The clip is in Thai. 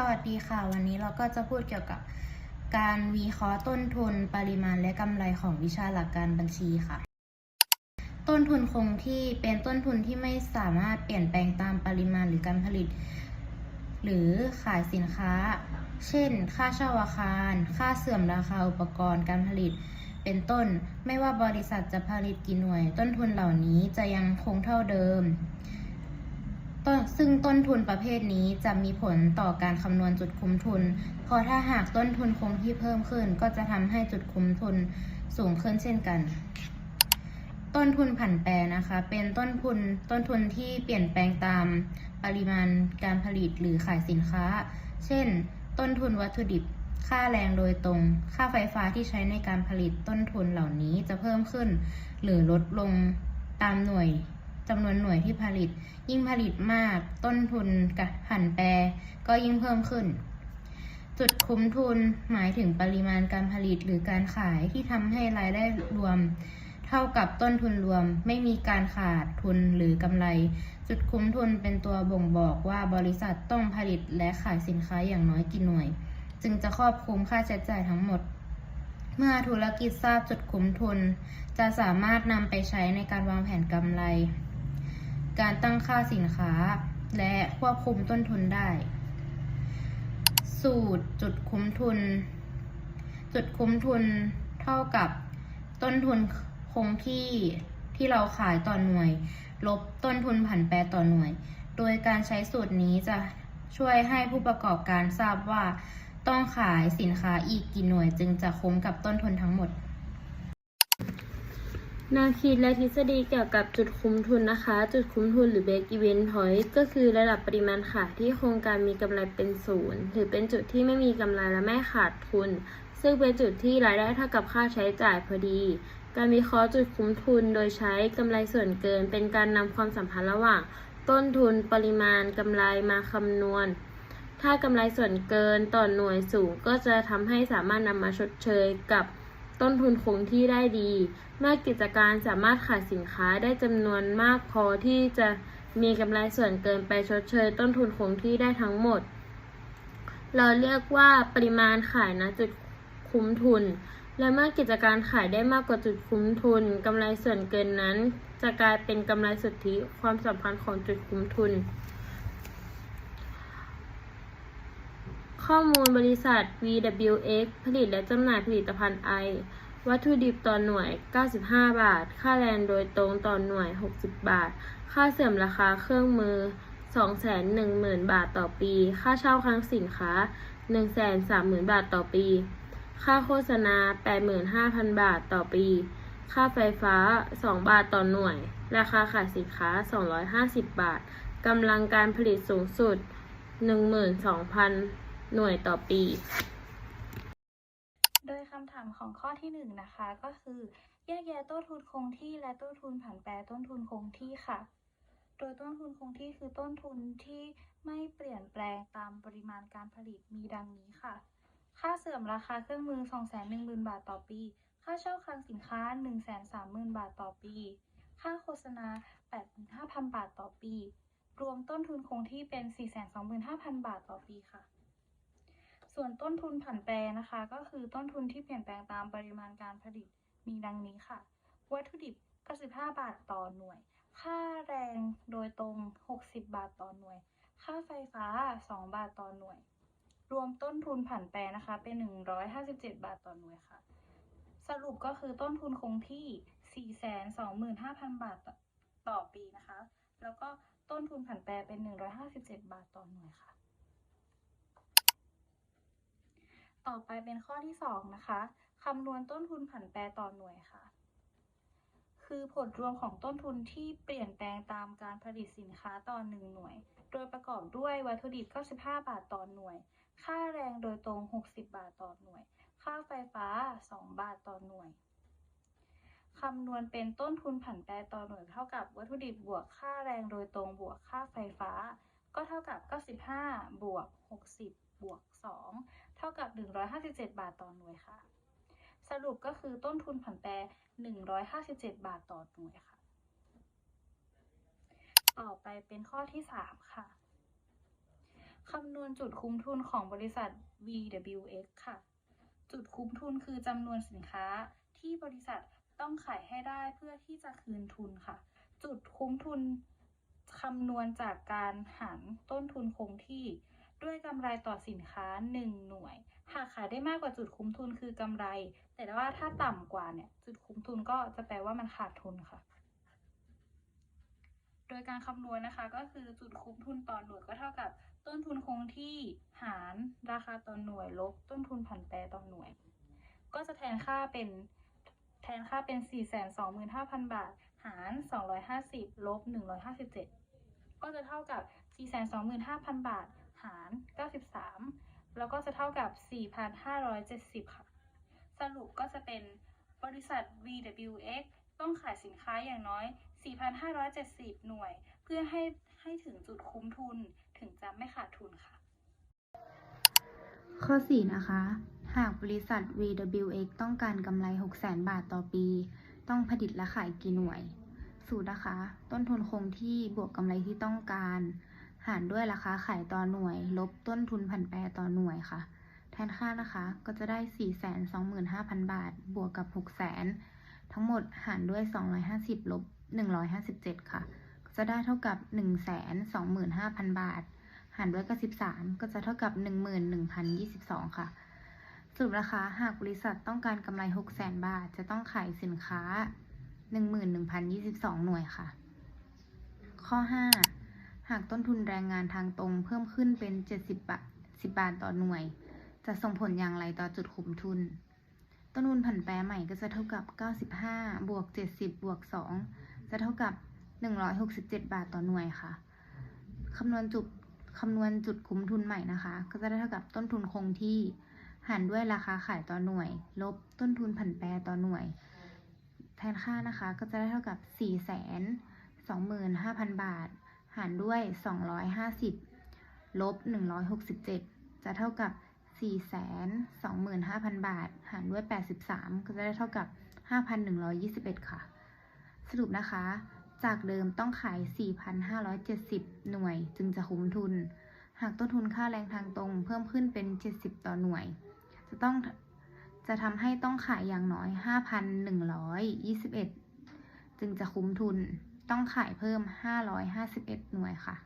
สวัสดีค่ะ วันนี้เราก็จะพูดเกี่ยวกับการวิเคราะห์ต้นทุนปริมาณและกำไรของวิชาหลักการบัญชีค่ะ ต้นทุนคงที่เป็นต้นทุนที่ไม่สามารถเปลี่ยนแปลงตามปริมาณหรือการผลิต หรือขายสินค้า เช่น ค่าเช่าอาคาร ค่าเสื่อมราคาอุปกรณ์การผลิต เป็นต้น ไม่ว่าบริษัทจะผลิตกี่หน่วย ต้นทุนเหล่านี้จะยังคงเท่าเดิม ซึ่งต้นทุนประเภทนี้จะมีผลต่อการคำนวณจุดคุ้มทุน เพราะถ้าหากต้นทุนคงที่เพิ่มขึ้น ก็จะทำให้จุดคุ้มทุนสูงขึ้นเช่นกัน ต้นทุนผันแปรนะคะ เป็นต้นทุนต้นทุนที่เปลี่ยนแปลงตามปริมาณการผลิตหรือขายสินค้า เช่น ต้นทุนวัตถุดิบ ค่าแรงโดยตรง ค่าไฟฟ้าที่ใช้ในการผลิตต้นทุนเหล่านี้จะเพิ่มขึ้น หรือลดลงตามหน่วย จำนวนหน่วยที่ผลิต ยิ่งผลิตมากต้นทุนกับผันแปรก็ยิ่งเพิ่มขึ้น จุดคุ้มทุนหมายถึงปริมาณการผลิตหรือการขายที่ทำให้รายได้รวม เท่ากับต้นทุนรวม ไม่มีการขาดทุนหรือกำไร จุดคุ้มทุนเป็นตัวบ่งบอกว่าบริษัทต้องผลิตและขายสินค้าอย่างน้อยกี่หน่วย จึงจะครอบคลุมค่าใช้จ่ายทั้งหมดเมื่อธุรกิจทราบจุดคุ้มทุน จะสามารถนำไปใช้ในการวางแผนกำไร การตั้งค่าสินค้า และควบคุมต้นทุนได้ สูตรจุดคุ้มทุน จุดคุ้มทุนเท่ากับต้นทุนคงที่ที่เราขายต่อหน่วย ลบต้นทุนผันแปรต่อหน่วย โดยการใช้สูตรนี้จะช่วยให้ผู้ประกอบการทราบว่า ต้องขายสินค้าอีกกี่หน่วยจึงจะคุ้มกับต้นทุนทั้งหมด แนวคิดและทฤษฎีเกี่ยวกับจุดคุ้มทุนนะคะ จุดคุ้มทุนหรือ break even point ก็คือระดับปริมาณขายที่โครงการมีกำไรเป็นศูนย์หรือเป็นจุดที่ไม่มีกำไรและไม่ขาดทุน ซึ่งเป็นจุดที่รายได้เท่ากับค่าใช้จ่ายพอดี การวิเคราะห์จุดคุ้มทุนโดยใช้กำไรส่วนเกิน เป็นการนำความสัมพันธ์ระหว่าง ต้นทุนปริมาณกำไรมาคำนวณ ถ้ากำไรส่วนเกินต่อหน่วยสูงก็จะทำให้สามารถนำมาชดเชยกับ ต้นทุนคงที่ได้ดี เมื่อกิจการสามารถขายสินค้าได้จำนวนมากพอที่จะมีกำไรส่วนเกินไปชดเชย ต้นทุนคงที่ได้ทั้งหมด เราเรียกว่าปริมาณขายนะจุดคุ้มทุน และเมื่อกิจการขายได้มากกว่าจุดคุ้มทุนกำไรส่วนเกินนั้น จะกลายเป็นกำไรสุทธิความสัมพันธ์ของจุดคุ้มทุน ข้อมูลบริษัท VWX ผลิตและจำหน่ายผลิตภัณฑ์ไอ วัตถุดิบต่อหน่วย 95 บาท ค่าแรงโดยตรงต่อหน่วย 60 บาท ค่าเสื่อมราคาเครื่องมือ 210,000 บาทต่อปี ค่าเช่าคลังสินค้า 130,000 บาทต่อปี ค่าโฆษณา 85,000 บาทต่อปี ค่าไฟฟ้า 2 บาทต่อหน่วย ราคาขายสินค้า 250 บาท กำลังการผลิตสูงสุด 12,000 หน่วยต่อปี โดยคำถามของข้อที่หนึ่งนะคะก็คือแยกแยะต้นทุนคงที่และต้นทุนผันแปรต้นทุนคงที่ค่ะ โดยต้นทุนคงที่คือต้นทุนที่ไม่เปลี่ยนแปลงตามปริมาณการผลิตมีดังนี้ค่ะ ค่าเสื่อมราคาเครื่องมือ 210,000 บาทต่อปี ค่าเช่าคลังสินค้า 130,000 บาทต่อปี ค่าโฆษณา 85,000 บาทต่อปี รวมต้นทุนคงที่เป็น 425,000 บาทต่อปีค่ะ ส่วนต้นทุนผันแปรนะคะ ก็คือต้นทุนที่เปลี่ยนแปลงตามปริมาณการผลิตมีดังนี้ค่ะ วัตถุดิบ 95 บาทต่อหน่วย ค่าแรงโดยตรง 60 บาทต่อหน่วย ค่าไฟฟ้า 2 บาทต่อหน่วย รวมต้นทุนผันแปรนะคะ เป็น 157 บาทต่อหน่วยค่ะ สรุปก็คือต้นทุนคงที่ 425,000 บาทต่อต่อปีนะคะ แล้วก็ต้นทุนผันแปรเป็น 157 บาทต่อหน่วยค่ะ ต่อไปเป็นข้อที่ 2 นะคะคำนวณต้นทุนผันแปรต่อหน่วยค่ะ คือผลรวมของต้นทุนที่เปลี่ยนแปลงตามการผลิตสินค้าต่อ1หน่วย โดยประกอบด้วยวัตถุดิบ 95 บาทต่อหน่วย ค่าแรงโดยตรง 60 บาทต่อหน่วย ค่าไฟฟ้า 2 บาทต่อหน่วยคำนวณเป็นต้นทุนผันแปรต่อหน่วยเท่ากับวัตถุดิบบวกค่าแรงโดยตรงบวกค่าไฟฟ้า ก็เท่ากับ 95 บวก 60 บวก 2 เท่ากับ 157 บาทต่อหน่วยค่ะ สรุปก็คือต้นทุนผันแปร 157 บาทต่อหน่วยค่ะ ต่อไปเป็นข้อที่ 3 ค่ะคำนวณจุดคุ้มทุนของบริษัท VWX ค่ะ จุดคุ้มทุนคือจำนวนสินค้าที่บริษัทต้องขายให้ได้เพื่อที่จะคืนทุนค่ะ จุดคุ้มทุนคำนวณจากการหารต้นทุนคงที่ ด้วยกำไรต่อสินค้า 1 หน่วย หากขายได้มากกว่าจุดคุ้มทุนคือกำไร แต่ว่าถ้าต่ำกว่าเนี่ยจุดคุ้มทุนก็จะแปลว่ามันขาดทุนค่ะ โดยการคำนวณนะคะก็คือจุดคุ้มทุนต่อหน่วยก็เท่ากับ ต้นทุนคงที่หารราคาต่อหน่วยลบต้นทุนผันแปรต่อหน่วย ก็จะแทนค่าเป็นแทนค่าเป็น 425,000 บาท หาร 250 ลบ 157 ก็จะเท่ากับ 425,000 บาท หาร 93 แล้วก็จะเท่ากับ 4,570 ค่ะ สรุปก็จะเป็นบริษัท VWX ต้องขายสินค้าอย่างน้อย 4,570 หน่วย เพื่อให้ให้ถึงจุดคุ้มทุนถึงจะไม่ขาดทุนค่ะ ข้อ 4 นะคะ หากบริษัท VWX ต้องการกำไร 600,000 บาทต่อปี ต้องผลิตและขายกี่หน่วย สูตรนะคะ ต้นทุนคงที่บวกกำไรที่ต้องการ หารด้วยราคาขายต่อหน่วย ลบต้นทุนผันแปรต่อหน่วยค่ะ แทนค่านะคะก็จะได้ 425,000 บาท บวกกับ 600,000 ทั้งหมดหารด้วย 250 ลบ 157 ค่ะ ก็จะได้เท่ากับ 125,000 บาท หารด้วยกับ 13 ก็จะเท่ากับ 11,022 ค่ะสรุปนะคะหากบริษัทต้องการกำไร 600,000 บาท จะต้องขายสินค้า 11,022 หน่วยค่ะ ข้อ 5 หากต้นทุนแรงงานทางตรงเพิ่มขึ้นเป็น 70 บาท 10 บาทต่อหน่วย จะส่งผลอย่างไรต่อจุดคุ้มทุน ต้นทุนผันแปรใหม่ก็จะเท่ากับ 95 บวก 70 บวก 2 จะเท่ากับ 167 บาทต่อหน่วยค่ะ คำนวณจุดคำนวณจุดคุ้มทุนใหม่นะคะ ก็จะได้เท่ากับต้นทุนคงที่ หารด้วยราคาขายต่อหน่วย ลบต้นทุนผันแปรต่อหน่วย แทนค่านะคะ ก็จะได้เท่ากับ 4 2 5 0 0 0 บาท หารด้วย 250 ลบ 167 จะเท่ากับ 4 2 5 0 0 0 บาท หารด้วย 83 ก็จะได้เท่ากับ 5,121 ค่ะ สรุปนะคะ จากเดิมต้องขาย 4,570 หน่วย จึงจะคุ้มทุน หากต้นทุนค่าแรงทางตรงเพิ่มขึ้นเป็น 70 ต่อหน่วย จะต้องจะทำให้ต้องขายอย่างน้อย 5,121 จึงจะคุ้มทุน ต้องขายเพิ่ม 551 หน่วยค่ะ